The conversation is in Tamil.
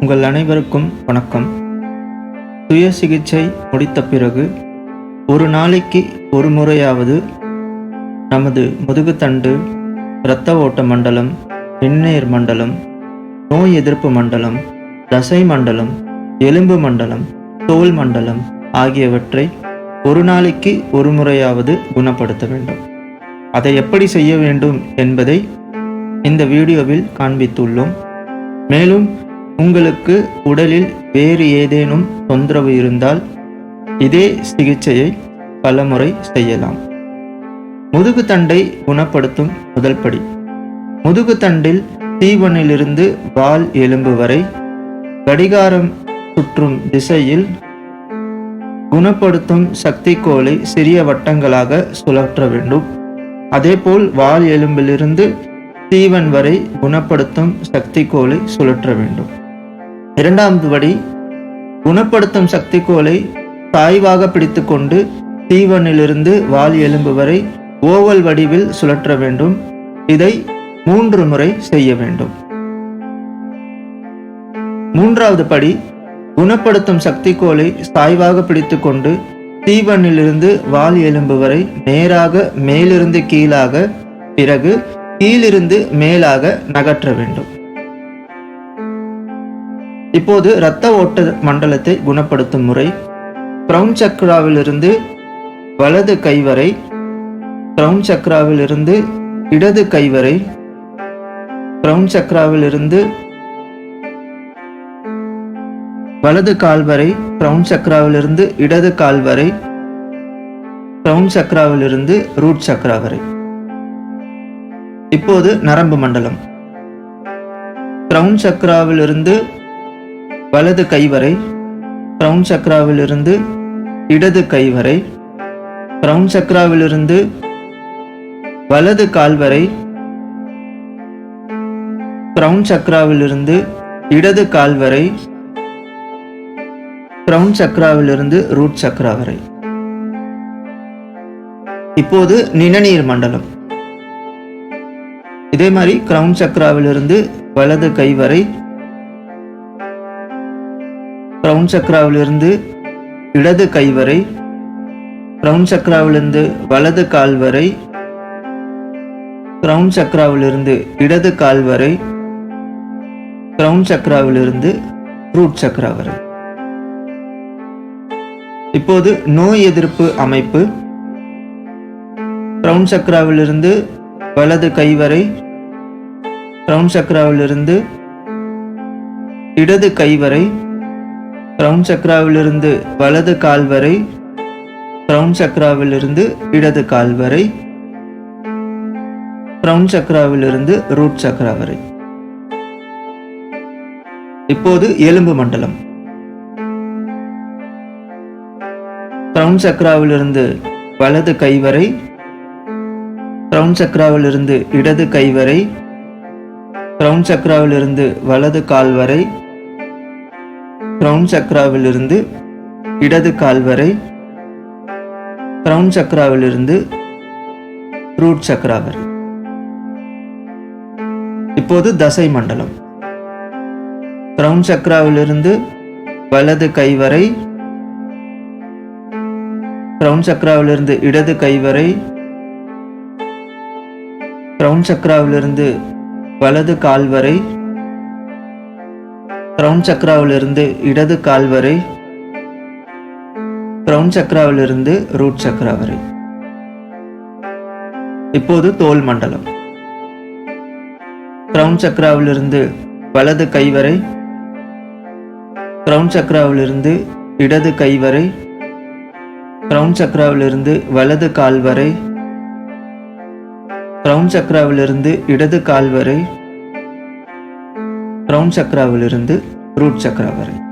உங்கள் அனைவருக்கும் வணக்கம். சுய சிகிச்சை முடித்த பிறகு ஒரு நாளைக்கு ஒரு முறையாவது நமது முதுகுத்தண்டு இரத்த ஓட்ட மண்டலம் மின்னேர் மண்டலம் நோய் எதிர்ப்பு மண்டலம் தசை மண்டலம் எலும்பு மண்டலம் தோல் மண்டலம் ஆகியவற்றை ஒரு நாளைக்கு ஒரு முறையாவது குணப்படுத்த வேண்டும். அதை எப்படி செய்ய வேண்டும் என்பதை இந்த வீடியோவில் காண்பித்துள்ளோம். மேலும் உங்களுக்கு உடலில் வேறு ஏதேனும் தொந்தரவு இருந்தால் இதே சிகிச்சையை பலமுறை செய்யலாம். முதுகுத்தண்டை குணப்படுத்தும் முதல் படி. முதுகுத்தண்டில் தீவனிலிருந்து வால் எலும்பு வரை கடிகாரம் சுற்றும் திசையில் குணப்படுத்தும் சக்தி கோலை சிறிய வட்டங்களாக சுழற்ற வேண்டும். அதேபோல் வால் எலும்பிலிருந்து தீவன் வரை குணப்படுத்தும் சக்தி கோலை சுழற்ற வேண்டும். இரண்டாவது படி குணப்படுத்தும் சக்தி கோலை சாய்வாக பிடித்துக்கொண்டு தீவனிலிருந்து வால் எலும்பு வரை ஓவல் வடிவில் சுழற்ற வேண்டும். இதை மூன்று முறை செய்ய வேண்டும். மூன்றாவது படி குணப்படுத்தும் சக்தி கோலை சாய்வாக பிடித்துக்கொண்டு தீவனிலிருந்து வால் எலும்பு வரை நேராக மேலிருந்து கீழாக பிறகு கீழிருந்து மேலாக நகற்ற வேண்டும். இப்போது இரத்த ஓட்ட மண்டலத்தை குணப்படுத்தும் முறை கிரவுன் சக்ராவிலிருந்து வலது கை வரை கிரவுன் சக்ராவிலிருந்து இடது கை வரை கிரவுன் சக்ராவிலிருந்து வலது கால் வரை கிரவுன் சக்ராவிலிருந்து இடது கால் வரை கிரவுன் சக்ராவிலிருந்து ரூட் சக்ரா வரை. இப்போது நரம்பு மண்டலம். கிரவுன் சக்ராவிலிருந்து வலது கை வரை கிரவுன் சக்ராவிலிருந்து இடது கை வரை கிரவுன் சக்ராவிலிருந்து வலது கால் வரை கிரவுன் சக்ராவிலிருந்து இடது கால் வரை கிரவுன் சக்ராவிலிருந்து ரூட் சக்ரா வரை. இப்போது நிணநீர் மண்டலம். இதே மாதிரி கிரவுன் சக்ராவிலிருந்து வலது கை வரை க்ரௌன் சக்ராவிலிருந்து இடது கை வரை க்ரௌன் சக்ராவிலிருந்து வலது கால் வரை க்ரௌன் சக்ராவிலிருந்து இடது கால் வரை க்ரௌன் சக்ராவிலிருந்து ரூட் சக்ரா வரை. இப்போது நோய் எதிர்ப்பு அமைப்பு. க்ரௌன் சக்ராவிலிருந்து வலது கை வரை க்ரௌன் சக்ராவிலிருந்து இடது கை வரை கிரவுன் சக்ராவிலிருந்து வலது கால் வரை கிரவுன் சக்ராவிலிருந்து இடது கால் வரை கிரவுன் சக்ராவிலிருந்து ரூட் சக்ரா வரை. இப்போது எலும்பு மண்டலம். கிரவுன் சக்ராவிலிருந்து வலது கை வரை கிரவுன் சக்ராவிலிருந்து இடது கை வரை கிரவுன் சக்ராவிலிருந்து வலது கால் வரை கிரவுன் சக்ராவிலிருந்து இடது கால் வரை கிரவுன் சக்ராவிலிருந்து ரூட் சக்ரா வரை. இப்போது தசை மண்டலம். கிரவுன் சக்ராவிலிருந்து வலது கை வரை கிரவுன் சக்ராவிலிருந்து இடது கை வரை கிரவுன் சக்ராவிலிருந்து வலது கால் வரை கிரவுன் சக்ராவிலிருந்து இடது கால் வரை. கிரவுன் சக்ராவிலிருந்து ரூட் சக்ரா வரை. இப்போது தோல் மண்டலம். கிரவுன் சக்ராவிலிருந்து வலது கை வரை. கிரவுன் சக்ராவிலிருந்து இடது கை வரை. கிரவுன் சக்ராவிலிருந்து வலது கால் வரை. கிரவுன் சக்ராவிலிருந்து இடது கால் வரை. கிரவுன் சக்ராவிலிருந்து ரூட் சக்ரா வரை.